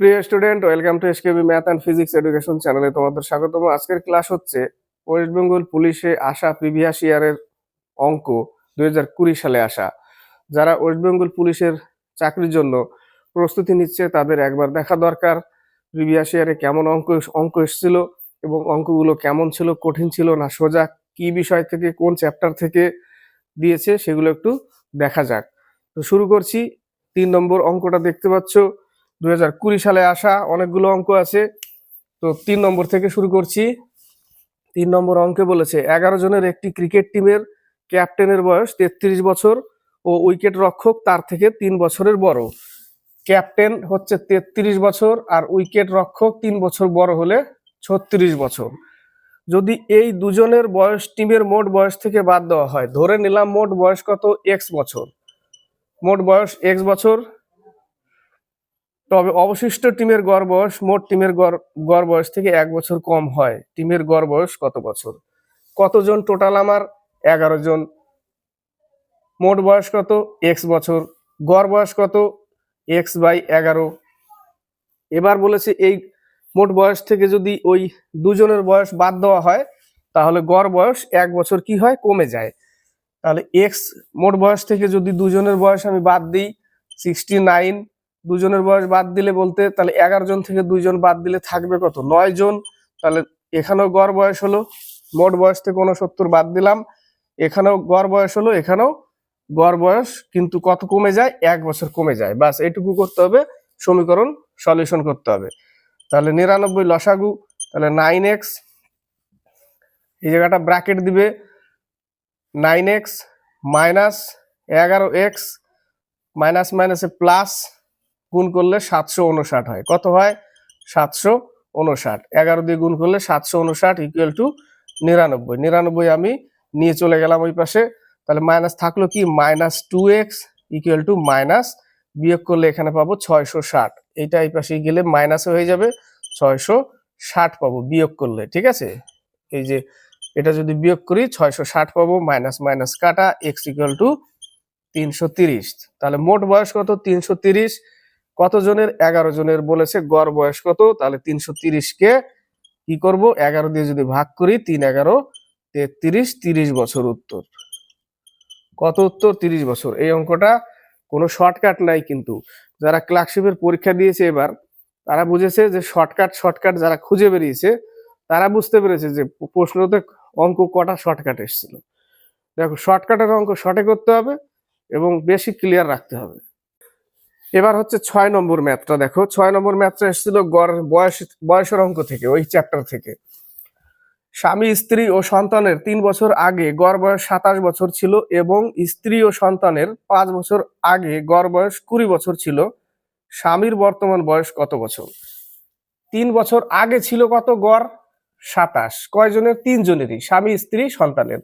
প্রিয় student, welcome to SKB math and physics education চ্যানেলে তোমাদের স্বাগতম। আজকের ক্লাস হচ্ছে ওয়েস্ট বেঙ্গল পুলিশে আসা প্রিভিয়াস ইয়ারের অঙ্ক দু হাজার কুড়ি সালে আসা। যারা ওয়েস্ট বেঙ্গল পুলিশের চাকরির জন্য প্রস্তুতি নিচ্ছে, তাদের একবার দেখা দরকার, প্রিভিয়াস ইয়ারে কেমন অঙ্ক অঙ্ক এসেছিল এবং অঙ্কগুলো কেমন ছিল, কঠিন ছিল না, সোজা কি বিষয় থেকে, কোন চ্যাপ্টার থেকে দিয়েছে, সেগুলো একটু দেখা যাক। তো শুরু করছি। তিন নম্বর অঙ্কটা দেখতে পাচ্ছ। দুই হাজার কুড়ি সালে আসা অনেকগুলো অঙ্ক আছে। তো তিন নম্বর থেকে শুরু করছি। তিন নম্বর অঙ্কে বলেছে, এগারো জনের একটি ক্রিকেট টিমের ক্যাপ্টেনের বয়স তেত্রিশ বছর ও উইকেট রক্ষক তার থেকে তিন বছরের বড়। ক্যাপ্টেন হচ্ছে তেত্রিশ বছর আর উইকেট রক্ষক তিন বছর বড় হলে ছত্রিশ বছর। যদি এই দুজনের বয়স টিমের মোট বয়স থেকে বাদ দেওয়া হয়, ধরে নিলাম মোট বয়স কত? এক্স বছর। মোট বয়স এক্স বছর। তবে অবশিষ্ট টিমের গড় বয়স মোট টিমের গড় বয়স থেকে এক বছর কম হয়। টিমের গড় বয়স কত বছর? কতজন টোটাল আমার? এগারো জন। মোট বয়স কত? এক্স বছর। গড় বয়স কত? এক্স বাই এগারো। এবার বলেছে এই মোট বয়স থেকে যদি ওই দুজনের বয়স বাদ দেওয়া হয়, তাহলে গড় বয়স এক বছর কি হয়? কমে যায়। তাহলে এক্স মোট বয়স থেকে যদি দুজনের বয়স আমি বাদ দিই সিক্সটি নাইন দুজনের বয়স বাদ দিলে বলতে, তাহলে এগারো জন থেকে দুইজন বাদ দিলে থাকবে কত? নয় জন, তাহলে এখানেও গড় বয়স হলো, মোট বয়স থেকে উনসত্তর বাদ দিলাম, এখানেও গড় বয়স হলো, এখানেও গড় বয়স কিন্তু কত কমে যায়? এক বছর কমে যায়। বাস এটুকু করতে হবে, সমীকরণ সলিউশন করতে হবে। তাহলে নিরানব্বই লসাগু, তাহলে নাইন এক্স এই জায়গাটা ব্র্যাকেট দিবে নাইন এক্স মাইনাস এগারো এক্স মাইনাস মাইনাসে প্লাস গুণ করলে সাতশো উনষাট হয়। কত হয়? সাতশো উনষাট। এগারো দিয়ে গুণ করলে সাতশো উনষাট ইকুয়াল টু নিরানব্বই। নিরানব্বই আমি নিয়ে চলে গেলাম ওই পাশে। তাহলে মাইনাস থাকল কি? Minus two x equal to minus বিয়োগ করলে এখানে পাবো ছয়শো ষাট। এইটা এই পাশে গেলে মাইনাস হয়ে যাবে, ছয়শো ষাট পাবো বিয়োগ করলে, ঠিক আছে? এই যে এটা যদি বিয়োগ করি, ছয়শো ষাট পাবো মাইনাস মাইনাস কাটা এক্স ইকুয়াল টু তিনশো তিরিশ। তাহলে মোট বয়স কত? তিনশো তিরিশ। কত জনের এগারো জনের বলেছে, গড় বয়স কত? তাহলে তিনশো কে কি করব? এগারো দিয়ে যদি ভাগ করি, তিন এগারো, তেত্রিশ, তিরিশ বছর উত্তর। কত উত্তর? তিরিশ বছর। এই অঙ্কটা কোনো শর্টকাট নাই কিন্তু। যারা ক্লার্কশিপের পরীক্ষা দিয়েছে এবার, তারা বুঝেছে যে শর্টকাট শর্টকাট যারা খুঁজে বেরিয়েছে, তারা বুঝতে পেরেছে যে প্রশ্নতে অঙ্ক কটা শর্টকাট এসেছিল। দেখো শর্টকাটের অঙ্ক শর্টে করতে হবে এবং বেশি ক্লিয়ার রাখতে হবে। এবার হচ্ছে ছয় নম্বর ম্যাথটা দেখো। ছয় নম্বর ম্যাথটা এসেছিল গড় বয়স, বয়সের অঙ্ক থেকে, ওই চ্যাপ্টার থেকে। স্বামী, স্ত্রী ও সন্তানের তিন বছর আগে গড় বয়স সাতাশ বছর ছিল এবং স্ত্রী ও সন্তানের পাঁচ বছর আগে গড় বয়স কুড়ি বছর ছিল। স্বামীর বর্তমান বয়স কত বছর? তিন বছর আগে ছিল কত? গড় সাতাশ। কয়জনের? তিনজনেরই, স্বামী, স্ত্রী, সন্তানের।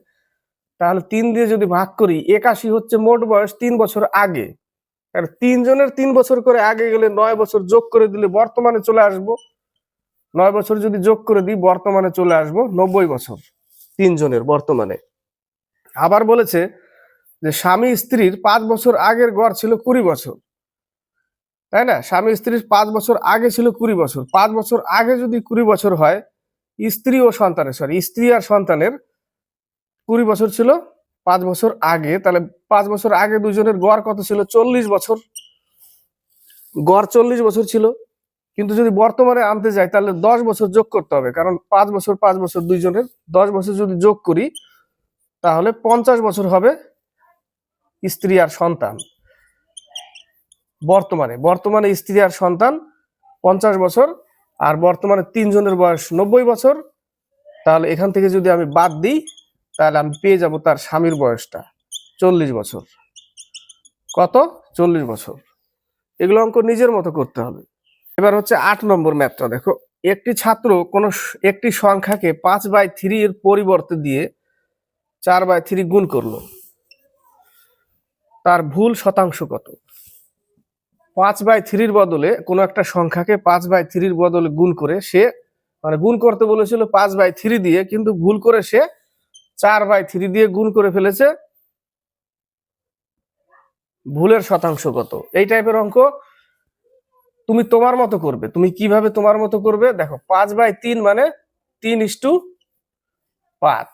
তাহলে তিন দিয়ে যদি ভাগ করি, একাশি হচ্ছে মোট বয়স তিন বছর আগে। আর তিনজনের তিন বছর করে আগে গেলে নয় বছর যোগ করে দিলে বর্তমানে চলে আসব। নয় বছর যদি যোগ করে দিই, বর্তমানে চলে আসব নব্বই বছর তিনজনের বর্তমানে। আবার বলেছে যে স্বামী স্ত্রীর পাঁচ বছর আগের গড় ছিল কুড়ি বছর। তাই না? স্বামী স্ত্রীর পাঁচ বছর আগে ছিল কুড়ি বছর। পাঁচ বছর আগে যদি কুড়ি বছর হয়, স্ত্রী ও সন্তানের সরি স্ত্রী আর সন্তানের কুড়ি বছর ছিল পাঁচ বছর আগে, তাহলে পাঁচ বছর আগে দুজনের গড় কত ছিল? চল্লিশ বছর। গড় চল্লিশ বছর ছিল। কিন্তু যদি বর্তমানে আনতে যাই, তাহলে দশ বছর যোগ করতে হবে। কারণ পাঁচ বছর পাঁচ বছর দুইজনের দশ বছর যদি যোগ করি, তাহলে পঞ্চাশ বছর হবে স্ত্রী আর সন্তান। বর্তমানে বর্তমানে স্ত্রী আর সন্তান পঞ্চাশ বছর, আর বর্তমানে তিনজনের বয়স নব্বই বছর। তাহলে এখান থেকে যদি আমি বাদ দিই তাহলে আমি পেয়ে যাব তার স্বামীর বয়সটা। চল্লিশ বছর। কত? চল্লিশ বছর। এগুলো অঙ্ক নিজের মতো করতে হবে। এবার হচ্ছে আট নম্বর ম্যাথটা দেখো। একটি ছাত্র কোনো একটি সংখ্যাকে পাঁচ বাই থ্রি এর পরিবর্তে দিয়ে চার বাই থ্রি গুণ করল। তার ভুল শতাংশ কত? পাঁচ বাই থ্রির বদলে কোনো একটা সংখ্যাকে পাঁচ বাই থ্রির বদলে গুণ করে সে মানে গুণ করতে বলেছিল পাঁচ বাই থ্রি দিয়ে, কিন্তু ভুল করে সে চার বাই থ্রি দিয়ে গুণ করে ফেলেছে। ভুলের শতাংশ কত? এই টাইপের অঙ্ক তুমি তোমার মতো করবে। তুমি কীভাবে তোমার মতো করবে? দেখো, পাঁচ বাই তিন মানে তিন ইস্টু পাঁচ।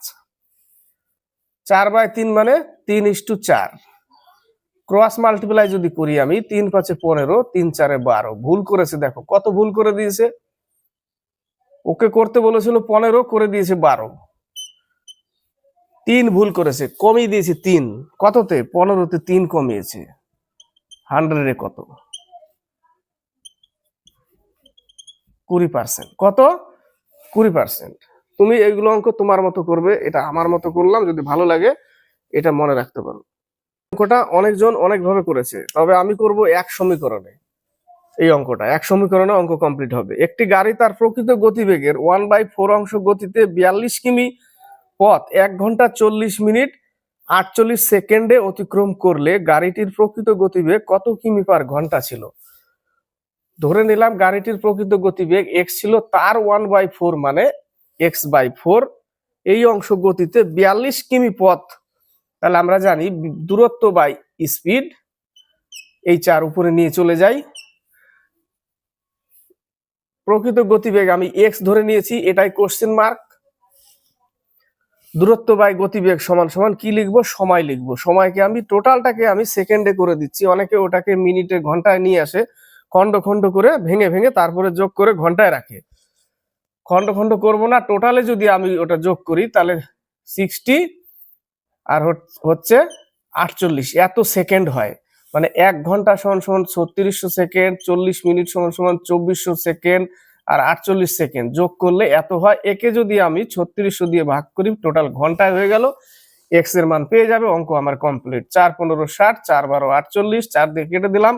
চার বাই তিন মানে তিন ইস্টু চার। ক্রস মাল্টিপ্লাই যদি করি আমি, তিন পাঁচে পনেরো, তিন চারে বারো। ভুল করেছে, দেখো, কত ভুল করে দিয়েছে? ওকে করতে বলেছিল পনেরো, করে দিয়েছে বারো। তিন ভুল করেছে, কমিয়ে দিয়েছে তিন। কততে? পনেরোতে তিন কমিয়েছে। হান্ড্রেডে কত? কুড়ি পার্সেন্ট। কত? কুড়ি পার্সেন্ট। তুমি এইগুলো অঙ্ক তোমার মতো করবে, এটা আমার মতো করলাম, যদি ভালো লাগে, এটা মনে রাখতে পারো। অঙ্কটা অনেকজন অনেকভাবে করেছে, তবে আমি করব এক সমীকরণে। এই অঙ্কটা, এক সমীকরণে অঙ্ক কমপ্লিট হবে। একটি গাড়ি তার প্রকৃত গতিবেগের ওয়ান বাই ফোর অংশ গতিতে বিয়াল্লিশ কিমি পথ এক ঘণ্টা চল্লিশ মিনিট, আটচল্লিশ সেকেন্ডে অতিক্রম করলে গাড়িটির প্রকৃত গতিবেগ কত কিমি পার ঘণ্টা ছিল? ধরে নিলাম গাড়িটির প্রকৃত গতিবেগ এক্স ছিল তার ওয়ান বাই ফোর মানে এক্স বাই ফোর এই অংশ গতিতে বিয়াল্লিশ কিমি পথ। তাহলে আমরা জানি দূরত্ব বাই স্পিড এই চার উপরে নিয়ে চলে যাই। প্রকৃত গতিবেগ আমি এক্স ধরে নিয়েছি, এটাই কোশ্চেন মার্ক দূরত্ব বাই গতিবেগ সমান সমান কি লিখব? সময় লিখব। সময়কে আমি টোটালটাকে আমি সেকেন্ডে করে দিচ্ছি। অনেকে ওটাকে মিনিটে ঘন্টায় নিয়ে আসে খন্ড খন্ড করে ভেঙে ভেঙে তারপরে যোগ করে ঘন্টায় রাখে। খন্ড খন্ড করব না টোটালে যদি আমি ওটা যোগ করি, তাহলে সিক্সটি আর হচ- হচ্ছে আটচল্লিশ। এত সেকেন্ড হয়। মানে এক ঘণ্টা সমান সমান ছত্রিশশো সেকেন্ড চল্লিশ মিনিট সমান সমান চব্বিশশো সেকেন্ড আর আটচল্লিশ সেকেন্ড যোগ করলে এত হয়? একে যদি আমি ছত্রিশশো দিয়ে ভাগ করি টোটাল ঘন্টায় হয়ে গেল। এক্সের মান পেয়ে যাবে, অঙ্ক আমার কমপ্লিট চার পনেরো ষাট, চার বারো আটচল্লিশ, চার দিয়ে কেটে দিলাম।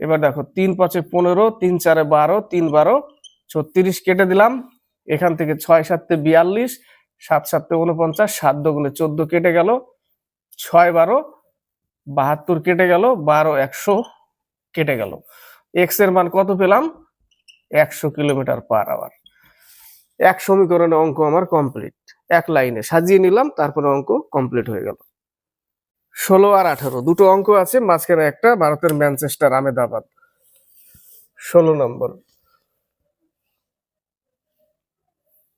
এবার দেখো, তিন পাঁচে পনেরো, তিন চারে বারো, তিন বারো, ছত্রিশ কেটে দিলাম। এখান থেকে ছয় সাতে বিয়াল্লিশ, সাত সাতে উনপঞ্চাশ সাত দগুণে চোদ্দ কেটে গেল। ছয় বারো, বাহাত্তর কেটে গেল, বারো একশো কেটে গেল। এক্সের মান কত পেলাম? একশো কিলোমিটার পার আওয়ার এক সমীকরণে অঙ্ক আমার কমপ্লিট এক লাইনে সাজিয়ে নিলাম, তারপরে অঙ্ক কমপ্লিট হয়ে গেল। ষোলো আর আঠারো, দুটো অঙ্ক আছে, মাঝখানে একটা, ভারতের ম্যানচেস্টার আমেদাবাদ ষোলো নম্বর।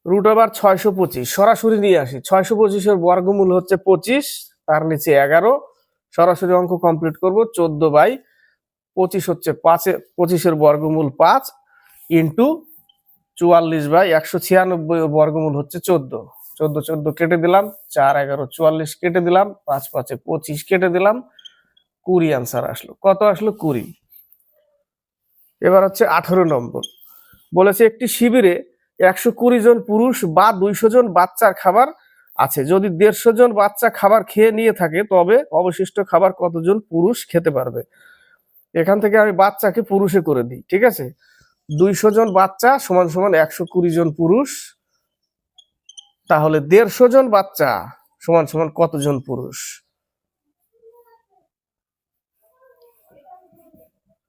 রুট আবার ছয়শো পঁচিশ, সরাসরি নিয়ে আসি। ছয়শো পঁচিশের বর্গমূল হচ্ছে পঁচিশ, তার নিচে এগারো। সরাসরি অঙ্ক কমপ্লিট করব, চোদ্দ বাই পঁচিশ হচ্ছে পাঁচে, পঁচিশের বর্গমূল পাঁচ ইন্টু চুয়াল্লিশ বাই একশো ছিয়ানব্বই বর্গমূল হচ্ছে চোদ্দ। চোদ্দ চোদ্দ কেটে দিলাম, চার, এগারো, চুয়াল্লিশ কেটে দিলাম, পাঁচ, পাঁচে পঁচিশ কেটে দিলাম, কুড়ি আনসার আসলো। কত আসলো? কুড়ি। এবার হচ্ছে আঠারো নম্বর। বলেছে একটি শিবিরে একশো কুড়ি জন পুরুষ বা দুইশো জন বাচ্চার খাবার আছে। যদি দেড়শো জন বাচ্চা খাবার খেয়ে নিয়ে থাকে, তবে অবশিষ্ট খাবার কতজন পুরুষ খেতে পারবে? এখান থেকে আমি বাচ্চাকে পুরুষে করে দিই, ঠিক আছে? দুইশো জন বাচ্চা সমান সমান একশো কুড়ি জন পুরুষ। তাহলে দেড়শো জন বাচ্চা সমান সমান কতজন পুরুষ?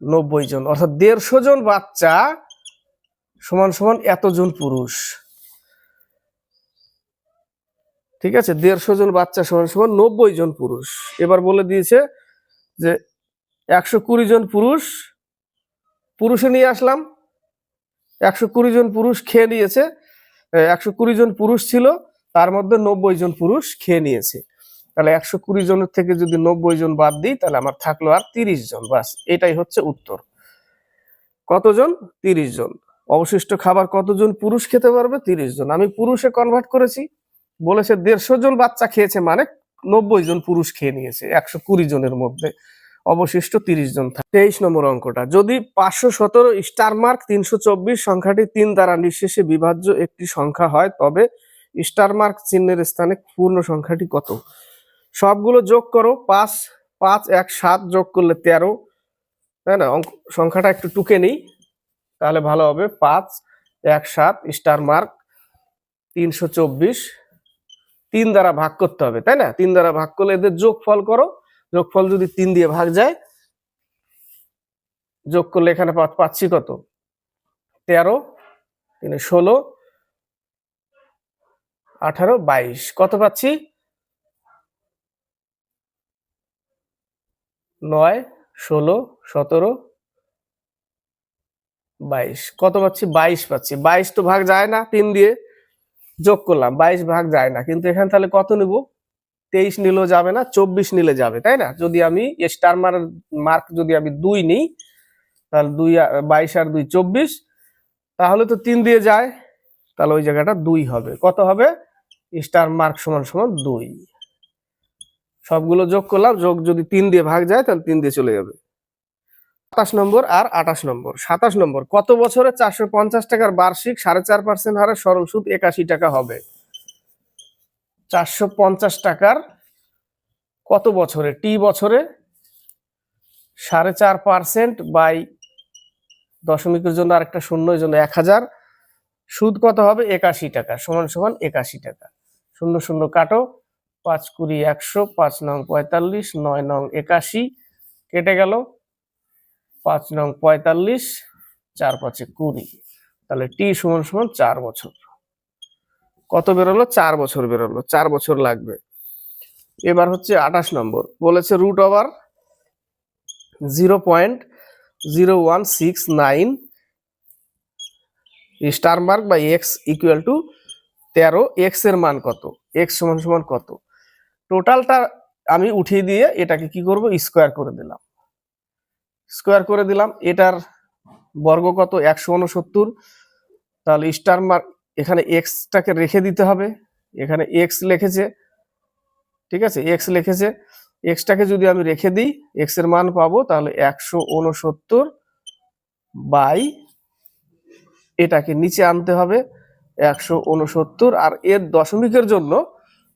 নব্বই জন, অর্থাৎ দেড়শো জন বাচ্চা সমান সমান এতজন পুরুষ। ঠিক আছে, দেড়শো জন বাচ্চা সমান সমান নব্বই জন পুরুষ। এবার বলে দিয়েছে যে একশো কুড়ি জন পুরুষ, পুরুষে নিয়ে আসলাম। একশো কুড়ি জন পুরুষ খেয়ে নিয়েছে একশো কুড়ি জন পুরুষ ছিল, তার মধ্যে নব্বই জন পুরুষ খেয়ে নিয়েছে। তাহলে একশো কুড়ি জনের থেকে যদি নব্বই জন বাদ দিই, তাহলে আমার থাকল আর তিরিশ জন, বাস এটাই হচ্ছে উত্তর। কতজন? তিরিশ জন। অবশিষ্ট খাবার কতজন পুরুষ খেতে পারবে? তিরিশ জন। আমি পুরুষে কনভার্ট করেছি, বলেছে দেড়শো জন বাচ্চা খেয়েছে মানে নব্বই জন পুরুষ খেয়ে নিয়েছে, একশো কুড়ি জনের মধ্যে। অবশিষ্ট তিরিশ জন থাকে। তেইশ নম্বর অঙ্কটা, যদি পাঁচশো সতেরো স্টার মার্ক তিনশো চব্বিশ সংখ্যাটি তিন দ্বারা নিঃশেষে বিভাজ্য একটি সংখ্যা হয়, তবে স্টার মার্ক চিহ্নের স্থানে পূর্ণ সংখ্যাটি কত? সবগুলো যোগ করো, পাঁচ পাঁচ, এক, সাত যোগ করলে তেরো। তাই না? অঙ্ক, সংখ্যাটা একটু টুকে নিই, তাহলে ভালো হবে। পাঁচ, এক, সাত স্টার মার্ক তিনশো চব্বিশ। তিন দ্বারা ভাগ করতে হবে, তাই না? তিন দ্বারা ভাগ করলে এদের যোগ ফল করো যোগফল যদি তিন দিয়ে ভাগ যায়, যোগ করলে এখানে পাচ্ছি কত? তেরো তিনে ষোলো, আঠারো, বাইশ। কত পাচ্ছি? নয়, ষোলো, সতেরো, বাইশ। কত পাচ্ছি? বাইশ পাচ্ছি। বাইশ তো ভাগ যায় না, তিন দিয়ে যোগ করলাম। বাইশ ভাগ যায় না। কিন্তু এখানে তাহলে কত নিব? তেইশ নিলেও যাবে না, চব্বিশ নিলে যাবে, তাই না? যদি আমি স্টার মার মার্ক যদি আমি দুই নিই, তাহলে দুই, বাইশ আর দুই, চব্বিশ, তাহলে তো তিন দিয়ে যায়, তাহলে ওই জায়গাটা দুই হবে। কত হবে? স্টার মার্ক সমান সমান দুই। সবগুলো যোগ করলাম, যোগ যদি তিন দিয়ে ভাগ যায়, তাহলে তিন দিয়ে চলে যাবে। সাতাশ নম্বর আর আঠাশ নম্বর। সাতাশ নম্বর, কত বছরে চারশো পঞ্চাশ টাকার বার্ষিক সাড়ে চার পার্সেন্ট হারে সরল সুদ একাশি টাকা হবে? চারশো পঞ্চাশ টাকার কত বছরে? টি বছরে সাড়ে চার পার্সেন্ট বাই দশমিকের জন্য আরেকটা শূন্য এর জন্য এক হাজার। সুদ কত হবে? একাশি টাকা, সমান সমান একাশি টাকা। শূন্য শূন্য কাটো, পাঁচ কুড়ি একশো, পাঁচ নং পঁয়তাল্লিশ, নয় নং একাশি, কেটে গেল পাঁচ নং পঁয়তাল্লিশ, চার পাঁচে কুড়ি। তাহলে টি সমান সমান চার বছর। কত বেরোলো? চার বছর বেরোলো, চার বছর লাগবে। এবার হচ্ছে আঠাশ নম্বর, বলেছে root over zero point zero one six nine star mark বা এক্স ইকুয়াল টু তেরো এক্সের মান কত? এক্স সমান সমান কত? টোটালটা আমি উঠিয়ে দিয়ে এটাকে কি করব? স্কোয়ার করে দিলাম। স্কোয়ার করে দিলাম, এটার বর্গ কত? একশো উনসত্তর, তাহলে স্টার মার্ক এখানে এক্সটাকে রেখে দিতে হবে। এখানে এক্স লিখেছে, ঠিক আছে? এক্স লিখেছে। এক্সটাকে যদি আমি রেখে দিই এক্সের মান পাবো তাহলে একশো উনসত্তর বাই এটাকে নিচে আনতে হবে, একশো উনসত্তর আর এর দশমিকের জন্য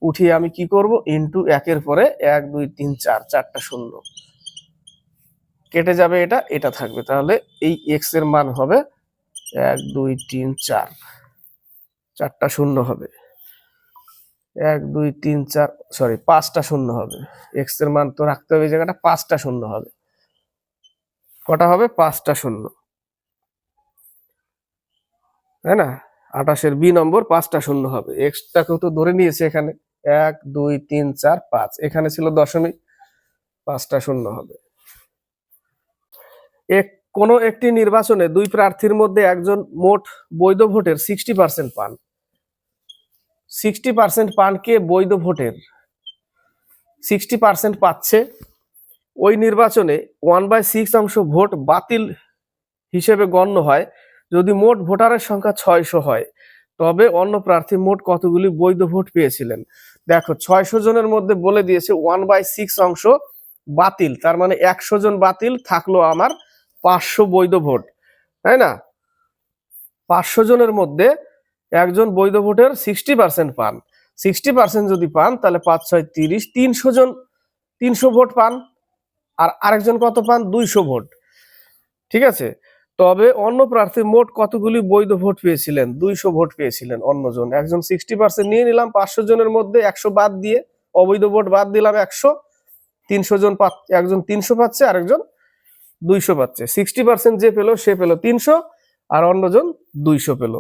উঠিয়ে আমি কি করব? ইন্টু একের পরে এক, দুই, তিন, চার, চারটা শূন্য। কেটে যাবে এটা এটা থাকবে। তাহলে এই এক্সের মান হবে এক, দুই, তিন, চার। চারটা শূন্য হবে। এক, দুই, তিন, চার সরি পাঁচটা শূন্য হবে। এক্সের মান তো রাখতে হবে জায়গাটা, পাঁচটা শূন্য হবে। কটা হবে? পাঁচটা শূন্য। তাই না? আঠাশের বি নম্বর পাঁচটা শূন্য হবে। এক্সটাকেও তো ধরে নিয়েছে এখানে। এক, দুই, তিন, চার, পাঁচ। এখানে ছিল দশমিক, পাঁচটা শূন্য হবে। এক, কোনো একটি নির্বাচনে দুই প্রার্থীর মধ্যে একজন মোট বৈধ ভোটের সিক্সটি পার্সেন্ট পান। সিক্সটি পার্সেন্ট পান কে বৈধ ভোটের সিক্সটি পার্সেন্ট পাচ্ছে। ওই নির্বাচনে ওয়ান বাই সিক্স অংশ ভোট বাতিল হিসেবে গণ্য হয়। যদি মোট ভোটারের সংখ্যা ছয়শো হয়, তবে অন্য প্রার্থী মোট কতগুলি বৈধ ভোট পেয়েছিলেন? দেখো, ছয়শো জনের মধ্যে বলে দিয়েছে ওয়ান বাই সিক্স অংশ বাতিল, তার মানে একশো জন বাতিল, থাকল আমার পাঁচশো বৈধ ভোট, তাই না? পাঁচশো জনের মধ্যে একজন বৈধ ভোটের সিক্সটি পার্সেন্ট পান। সিক্সটি পার্সেন্ট যদি পান, তাহলে পাঁচ, ছয়, তিরিশ, তিনশো জন, তিনশো ভোট পান। আর আরেকজন কত পান? দুইশো ভোট। ঠিক আছে? তবে অন্য প্রার্থী মোট কতগুলি বৈধ ভোট পেয়েছিলেন? দুইশো ভোট পেয়েছিলেন অন্যজন। একজন সিক্সটি পার্সেন্ট নিয়ে নিলাম, পাঁচশো জনের মধ্যে একশো বাদ দিয়ে অবৈধ ভোট বাদ দিলাম একশো। তিনশো জন একজন তিনশো পাচ্ছে, আরেকজন দুইশো পাচ্ছে। সিক্সটি পার্সেন্ট যে পেল, সে পেল তিনশো, আর অন্যজন দুইশো পেল।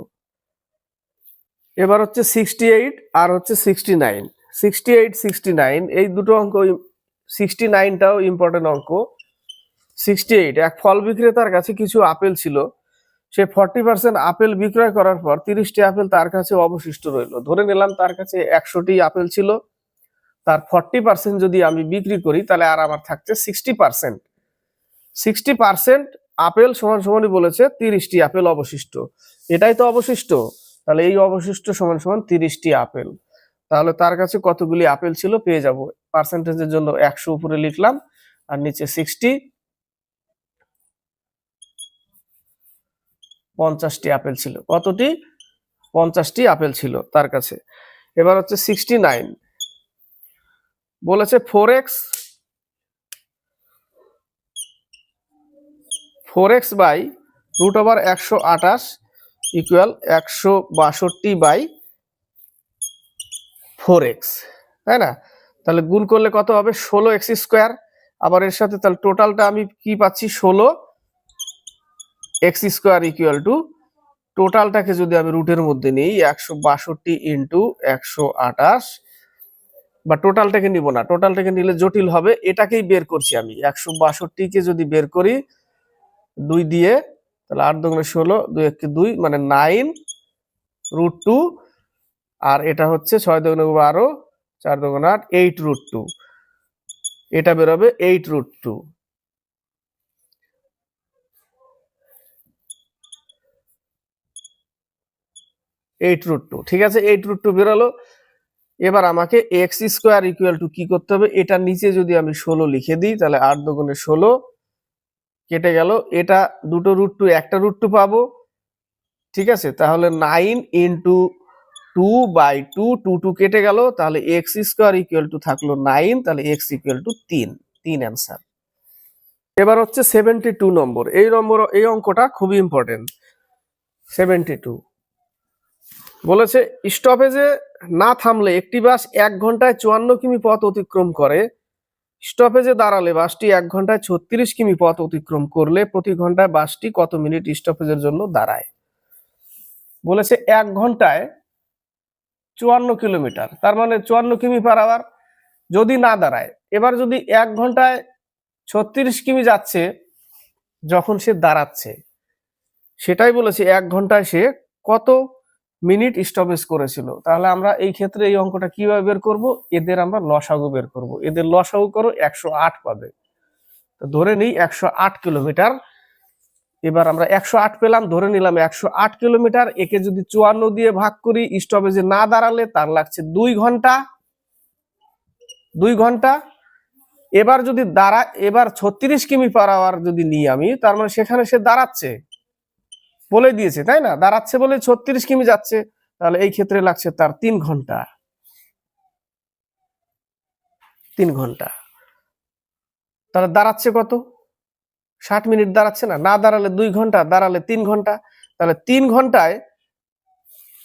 এবার হচ্ছে সিক্সটি এইট আর হচ্ছে sixty nine sixty eight sixty nine এই দুটো অঙ্ক সিক্সটি নাইনটাও ইম্পর্টেন্ট অঙ্ক। সিক্সটি এইট এক ফল বিক্রেতার কাছে কিছু আপেল ছিল। সে ফর্টি পার্সেন্ট আপেল বিক্রয় করার পর তিরিশটি আপেল তার কাছে অবশিষ্ট রইল। ধরে নিলাম তার কাছে একশোটি আপেল ছিল। তার ফর্টি পার্সেন্ট যদি আমি বিক্রি করি, তাহলে আর আমার থাকছে sixty percent sixty percent apple সমান সমানই বলেছে, তিরিশটি আপেল অবশিষ্ট। এটাই তো অবশিষ্ট। তাহলে এই অবশিষ্ট সমান সমান তিরিশটি আপেল। তাহলে তার কাছে কতগুলি আপেল ছিল পেয়ে যাব। পার্সেন্টেজের জন্য একশো উপরে লিখলাম, আর নিচে সিক্সটি পঞ্চাশটি আপেল ছিল। কতটি? পঞ্চাশটি আপেল ছিল তার কাছে। এবার হচ্ছে সিক্সটি নাইন বলেছে four x four x by root over একশো আঠাশ ইকুয়াল একশো বাষট্টি বাই ফোর এক্স তাই না? তাহলে গুণ করলে কত হবে? ষোলো এক্স স্কোয়ার আবার এর সাথে তাহলে টোটালটা আমি কি পাচ্ছি? ষোলো এক্স স্কোয়ার ইকুয়াল টু টোটালটাকে যদি আমি রুটের মধ্যে নিই, একশো বাষট্টি ইন্টু একশো আঠাশ। বা টোটালটাকে নিব না টোটালটাকে নিলে জটিল হবে। এটাকেই বের করছি আমি, একশো বাষট্টিকে যদি বের করি, দুই দিয়ে তাহলে আট দুগুণে ষোলো, দুই এককে দুই মানে নাইন রুট টু আর এটা হচ্ছে ছয় দুগুণে বারো, চার দুগুণে আট এইট রুট টু এটা বেরোবে eight root two eight root two ঠিক আছে? এইট রুট টু বেরোলো। এবার আমাকে এক্স স্কোয়ার ইকুয়াল টু কি করতে হবে? এটার নিচে যদি আমি ষোলো লিখে দিই, তাহলে আট দুগুণে ষোলো কেটে গেল। এটা দুটো রুট টু একটা রুট টু পাবো। ঠিক আছে? তাহলে nine into two by two two two কেটে গেল। তাহলে এক্স স্কোয়ার ইকুয়াল টু থাকল নাইন তাহলে এক্স ইকুয়াল টু তিন। তিন অ্যান্সার এবার হচ্ছে সেভেন্টি টু নম্বর। এই নম্বর, এই অঙ্কটা খুবই ইম্পর্টেন্ট সেভেন্টি টু বলেছে স্টপেজে না থামলে একটি বাস এক ঘন্টায় চুয়ান্ন কিমি পথ অতিক্রম করে। স্টপেজে দাঁড়ালে বাসটি এক ঘন্টায় ছত্রিশ কিমি পথ অতিক্রম করলে প্রতি ঘন্টায় বাসটি কত মিনিট স্টপেজের জন্য দাঁড়ায়? বলেছে এক ঘন্টায় চুয়ান্ন কিলোমিটার। তার মানে চুয়ান্ন কিমি পার আওয়ার যদি না দাঁড়ায়। এবার যদি এক ঘন্টায় ছত্রিশ কিমি যাচ্ছে, যখন সে দাঁড়াচ্ছে, সেটাই বলেছে এক ঘন্টায় সে কত মিনিট স্টপেজ করেছিল। তাহলে আমরা এই ক্ষেত্রে এই অঙ্কটা কীভাবে বের করব? এদের আমরা লসাগু বের করব। এদের লসাগু করো একশো আট পাবে। তো ধরে নিই একশো আট কিলোমিটার। এবার আমরা একশো আট পেলাম, ধরে নিলাম একশো আট কিলোমিটার। একে যদি চুয়ান্ন দিয়ে ভাগ করি স্টপেজে না দাঁড়ালে তার লাগছে দুই ঘণ্টা। দুই ঘণ্টা। এবার যদি দাঁড়া, এবার ছত্রিশ কিমি পার আওয়ার যদি নিই আমি, তার মানে সেখানে সে দাঁড়াচ্ছে। বলে দিয়েছে, তাই না? দাঁড়াচ্ছে বলে ছত্রিশ কিমি যাচ্ছে, তাহলে এই ক্ষেত্রে লাগছে তার তিন ঘণ্টা। তিন ঘণ্টা। তাহলে দাঁড়াচ্ছে কত? ষাট মিনিট দাঁড়াচ্ছে না। না দাঁড়ালে দুই ঘণ্টা, দাঁড়ালে তিন ঘণ্টা। তাহলে তিন ঘন্টায়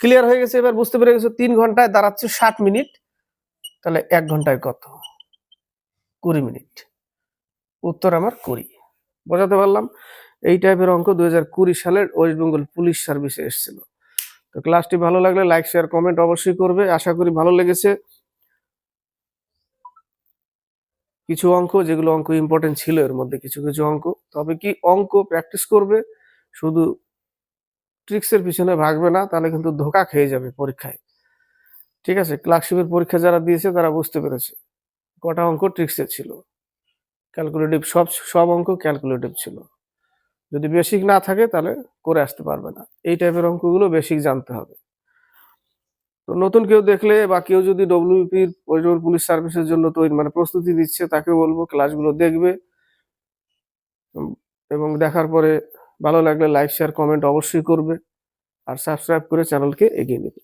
ক্লিয়ার হয়ে গেছে, এবার বুঝতে পেরে গেছো, তিন ঘন্টায় দাঁড়াচ্ছে ষাট মিনিট। তাহলে এক ঘন্টায় কত? কুড়ি মিনিট। উত্তর আমার কুড়ি। বোঝাতে পারলাম? এই টাইপের অঙ্ক দুই হাজার কুড়ি সালের ওয়েস্ট বেঙ্গল পুলিশ সার্ভিসে এসেছিল। তো ক্লাসটি ভালো লাগলে লাইক শেয়ার কমেন্ট অবশ্যই করবে। আশা করি ভালো লেগেছে। কিছু অঙ্ক, যেগুলো অঙ্ক ইম্পর্টেন্ট ছিল, এর মধ্যে কিছু কিছু অঙ্ক। তবে কি অঙ্ক প্র্যাকটিস করবে, শুধু ট্রিক্সের পিছনে ভাগবে না, তাহলে কিন্তু ধোকা খেয়ে যাবে পরীক্ষায়। ঠিক আছে? ক্লার্কশিপের পরীক্ষা যারা দিয়েছে, তারা বুঝতে পেরেছে। কটা অঙ্ক ট্রিক্সের ছিল। ক্যালকুলেটিভ সব সব অঙ্ক ক্যালকুলেটিভ ছিল। যদি বেসিক না থাকে তাহলে করে আসতে পারবে না। এই টাইপের অঙ্কগুলো বেসিক জানতে হবে। তো নতুন কেউ দেখলে বা কেউ যদি ডব্লিউপির পুলিশ সার্ভিসের জন্য তৈরি মানে প্রস্তুতি দিচ্ছে তাকে বলব ক্লাসগুলো দেখবে। এবং দেখার পরে ভালো লাগলে লাইক শেয়ার কমেন্ট অবশ্যই করবে। আর সাবস্ক্রাইব করে চ্যানেলকে এগিয়ে নেবে।